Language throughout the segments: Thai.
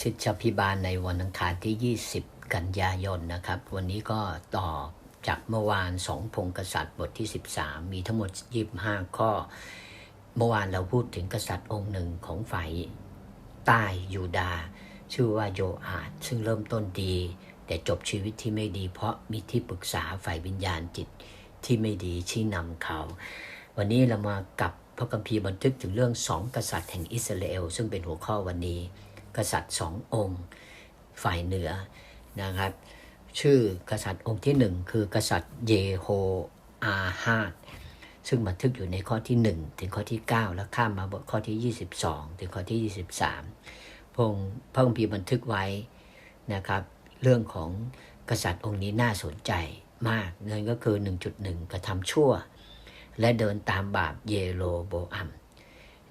ชิตพิบาลในวันอังคารที่ 20 กันยายนนะครับ วันนี้ก็ต่อจากเมื่อวานสองพงกษัตริย์บทที่ 13 มีทั้งหมด 25 ข้อ เมื่อวานเราพูดถึงกษัตริย์องค์หนึ่งของฝ่ายใต้ยูดา ชื่อว่าโยอาดซึ่งเริ่มต้นดี แต่จบชีวิตที่ไม่ดี เพราะมีที่ปรึกษาฝ่ายวิญญาณจิตที่ไม่ดีชี้นำเขา วันนี้เรามากับพระคัมภีร์บันทึกถึงเรื่องสองกษัตริย์แห่งอิสราเอล ซึ่งเป็นหัวข้อวันนี้ กษัตริย์สององค์ ฝ่ายเหนือนะครับ ชื่อกษัตริย์องค์ที่หนึ่งคือกษัตริย์เยโฮอาฮาดซึ่งบันทึกอยู่ในข้อที่ 1 ถึงข้อที่ 9 แล้วข้ามมาบทข้อที่ 22 ถึงข้อที่ 23พระองค์พีบันทึกไว้นะครับ เรื่องของกษัตริย์องค์นี้น่าสนใจมากนั่นก็คือ 1.1 กระทำชั่ว และเดินตามบาปเยโรโบอัม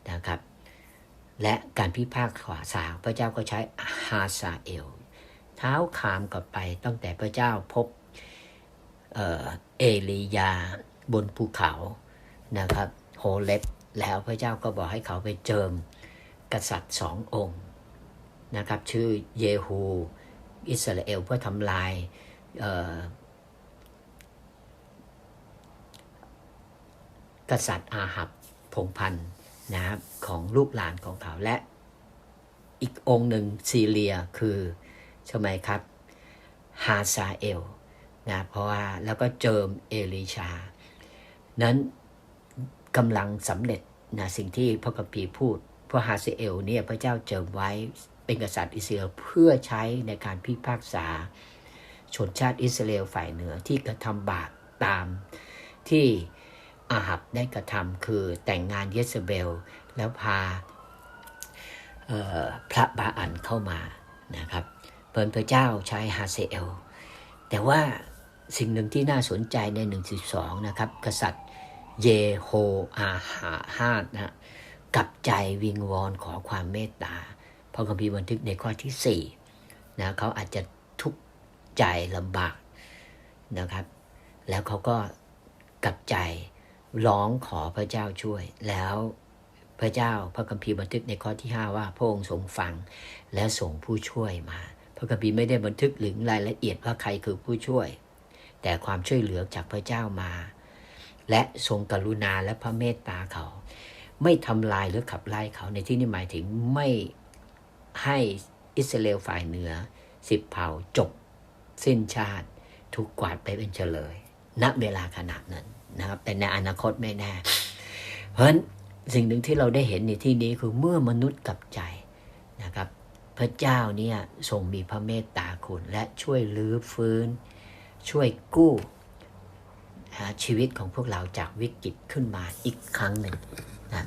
นะครับ และการพิพากษาพระเจ้าก็ใช้ฮาซาเอล เท้าขามกลับไปตั้งแต่พระเจ้าพบเอเอลียาบนภูเขานะครับโฮเล็บแล้วพระเจ้าก็บอกให้เขาไปเจิมกษัตริย์สององค์นะครับชื่อเยฮูอิสราเอลเพื่อทำลายกษัตริย์อาหับพงพันธ์ นะครับของลูกหลานของเขาและอีกองหนึ่งซีเรียคือใช่ไหมครับฮาซาเอลนะเพราะว่าแล้วก็เจิมเอลิชา นั้นกำลังสำเร็จนะสิ่งที่พระคัมภีพูดพระฮาซาเอลเนี่ยพระเจ้าเจิมไว้เป็นกษัตริย์อิสราเอลเพื่อใช้ในการพิพากษา ชนชาติอิสราเอลฝ่ายเหนือที่กระทำบาปตามที่ อาหับได้กระทำคือแต่งงานเยสเบล แล้วพาพระบาอันเข้ามานะครับเปิดพระเจ้าใช้ฮาเซเอล แต่ว่าสิ่งหนึ่งที่น่าสนใจใน 1.2 นะครับ กษัตริย์เยโฮอาหาฮาดนะกับใจวิงวอนขอความเมตตาพระคัมภีร์บันทึกในข้อที่4นะเขาอาจจะทุกข์ใจลำบากนะครับ แล้วเขาก็กับใจ ร้องขอพระเจ้าช่วย แล้วพระเจ้าพระคัมภีร์บันทึกในข้อที่ 5 ว่าพระองค์ทรงฟังและส่งผู้ช่วยมา พระคัมภีร์ไม่ได้บันทึกถึงรายละเอียดว่าใครคือผู้ช่วย แต่ความช่วยเหลือจากพระเจ้ามา และทรงกรุณาและพระเมตตาเขา ไม่ทำลายหรือขับไล่เขาในที่นี้หมายถึงไม่ให้อิสราเอลฝ่ายเหนือสิบเผ่าจบ สิ้นชาติถูกกวาดไปเป็นเฉลย ณเวลาขนาดนั้น นะครับแต่ในอนาคตไม่แน่เพราะฉะนั้นสิ่งหนึ่งที่เราได้เห็นในที่นี้คือเมื่อมนุษย์กลับใจนะครับ พระเจ้าเนี่ยทรงมีพระเมตตาคุณและช่วยลื้อฟื้น ช่วยกู้ชีวิตของพวกเราจากวิกฤตขึ้นมาอีกครั้งหนึ่งนะ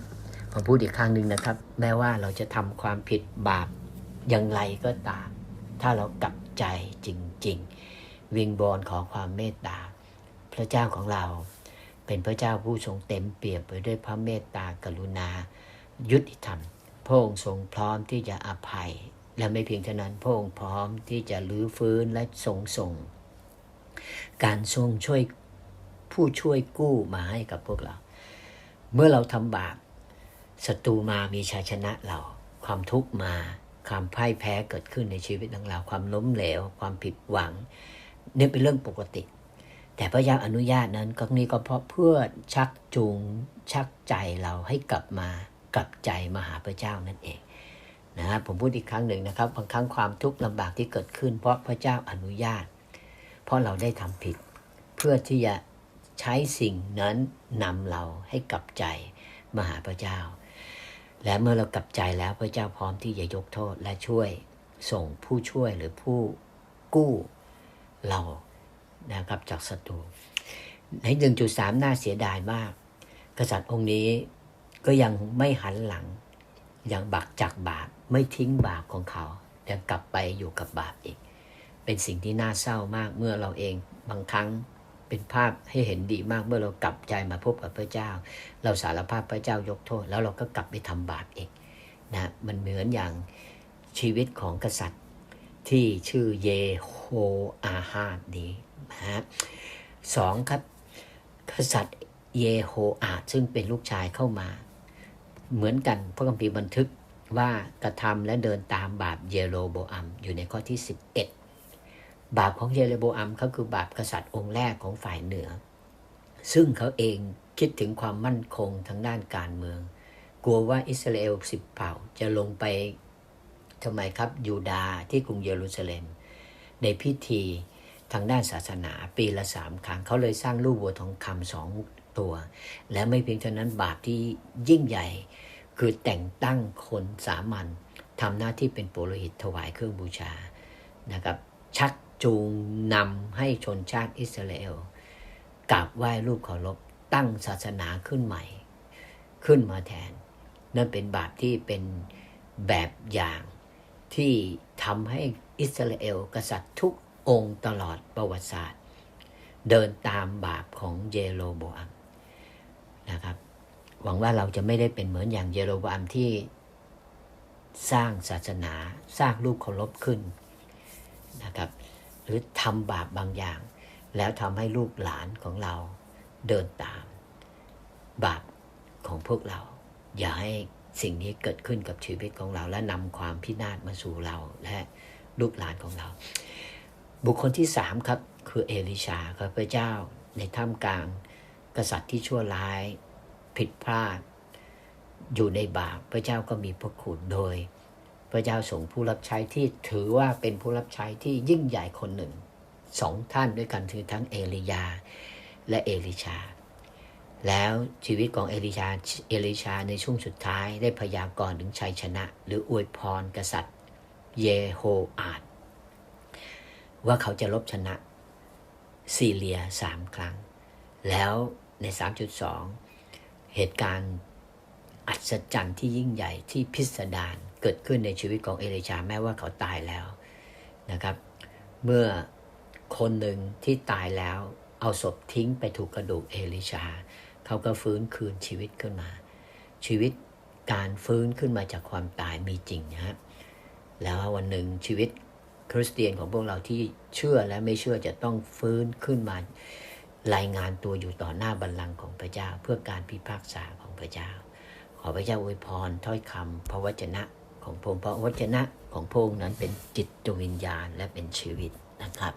ผมพูดอีกครั้งหนึ่งนะครับ แม้ว่าเราจะทำความผิดบาปอย่างไรก็ตาม ถ้าเรากลับใจจริง ๆ วิงบอลขอความเมตตา พระเจ้าของเรา เป็นพระเจ้าผู้ทรงเต็มเปี่ยมไปด้วยพระเมตตากรุณา ยุติธรรม พระองค์ทรงพร้อมที่จะอภัย และไม่เพียงเท่านั้นพระองค์พร้อมที่จะลื้อฟื้นและทรงส่ง การทรงช่วยผู้ช่วยกู้มาให้กับพวกเรา เมื่อเราทำบาปศัตรูมามีชัยชนะเรา ความทุกข์มา ความพ่ายแพ้เกิดขึ้นในชีวิตของเรา ความล้มเหลว ความผิดหวังนี่เป็นเรื่องปกติ แต่พระเจ้าอนุญาตนั้นก็นี้ก็เพราะเพื่อชักจูงชักใจเราให้กลับมากลับใจมาหาพระเจ้านั่นเองนะผมพูดอีกครั้งหนึ่งนะครับบางครั้งความทุกข์ลำบากที่เกิดขึ้น เพราะพระเจ้าอนุญาต เพราะเราได้ทำผิด เพื่อที่จะใช้สิ่งนั้นนำเราให้กลับใจมาหาพระเจ้า และเมื่อเรากลับใจแล้วพระเจ้าพร้อมที่จะยกโทษและช่วยส่งผู้ช่วยหรือผู้กู้เรา นะครับจากศัตรูในหนึ่งจุดสามน่าเสียดายมาก กษัตริย์องค์นี้ก็ยังไม่หันหลัง ยังบักจากบาปไม่ทิ้งบาปของเขา ยังกลับไปอยู่กับบาปอีก เป็นสิ่งที่น่าเศร้ามากเมื่อเราเองบางครั้งเป็นภาพให้เห็นดีมากเมื่อเรากลับใจมาพบกับพระเจ้า เราสารภาพพระเจ้ายกโทษ แล้วเราก็กลับไปทำบาปอีกนะมันเหมือนอย่างชีวิตของกษัตริย์ ที่ชื่อเยโฮอาฮาดนี้นะฮะสองครับ กษัตริย์เยโฮอาซึ่งเป็นลูกชายเข้ามา เหมือนกันพระคัมภีร์บันทึกว่ากระทำและเดินตามบาปเยโรโบอัมอยู่ในข้อที่ 11 บาปของเยโรโบอัมเขาคือบาปกษัตริย์องค์แรกของฝ่ายเหนือ ซึ่งเขาเองคิดถึงความมั่นคงทางด้านการเมือง กลัวว่าอิสราเอลสิบเผ่าจะลงไป ทำไมครับยูดาห์ที่กรุงเยรูซาเล็ม ในพิธีทางด้านศาสนาปีละสามครั้งเขาเลยสร้างลูกวัวทองคำสองตัว และไม่เพียงเท่านั้นบาปที่ยิ่งใหญ่ คือแต่งตั้งคนสามัญทำหน้าที่เป็นปุโรหิตถวายเครื่องบูชานะครับชักจูงนำให้ชนชาติอิสราเอลกราบไหว้รูปเคารพตั้งศาสนาขึ้นใหม่ ขึ้นมาแทน นั่นเป็นบาปที่เป็นแบบอย่าง ที่ทำให้อิสราเอลกษัตริย์ทุกองค์ตลอดประวัติศาสตร์ เดินตามบาปของเยโรโบอัมนะครับ หวังว่าเราจะไม่ได้เป็นเหมือนอย่างเยโรโบอัมที่สร้างศาสนาสร้างรูปเคารพขึ้นนะครับ หรือทำบาปบางอย่าง แล้วทำให้ลูกหลานของเราเดินตาม บาปของพวกเรา อย่าให้ สิ่งนี้เกิดขึ้นกับชีวิตของเรา และนำความพินาศมาสู่เราและลูกหลานของเรา บุคคลที่สามครับคือเอลิชาครับพระเจ้าในท่ามกลาง กษัตริย์ที่ชั่วร้ายผิดพลาด อยู่ในบาปพระเจ้าก็มีพระคุณโดย พระเจ้าส่งผู้รับใช้ที่ถือว่าเป็นผู้รับใช้ที่ยิ่งใหญ่คนหนึ่งสองท่านด้วยกันคือทั้งเอลียาและเอลิชา แล้วชีวิตของเอลิชาเอลิชาในช่วงสุดท้ายได้พยากรณ์ถึงชัยชนะ หรืออวยพรกษัตริย์เยโฮอาดว่าเขาจะลบชนะซีเรียสามครั้ง แล้วใน 3.2 เหตุการณ์อัศจรรย์ที่ยิ่งใหญ่ที่พิสดารเกิดขึ้นในชีวิตของเอลิชาแม้ว่าเขาตายแล้วนะครับ เมื่อคนหนึ่งที่ตายแล้วเอาศพทิ้งไปถูกกระดูกเอลิชา เขาก็ฟื้นคืนชีวิตขึ้นมา ชีวิตการฟื้นขึ้นมาจากความตายมีจริงนะครับแล้ววันหนึ่งชีวิตคริสเตียนของพวกเราที่เชื่อและไม่เชื่อจะต้องฟื้นขึ้นมารายงานตัวอยู่ต่อหน้าบัลลังก์ของพระเจ้า เพื่อการพิพากษาของพระเจ้า ขอพระเจ้าอวยพรถ้อยคำพระวจนะของพระองค์พระวจนะของพระองค์นั้นเป็นจิตวิญญาณและเป็นชีวิตนะครับ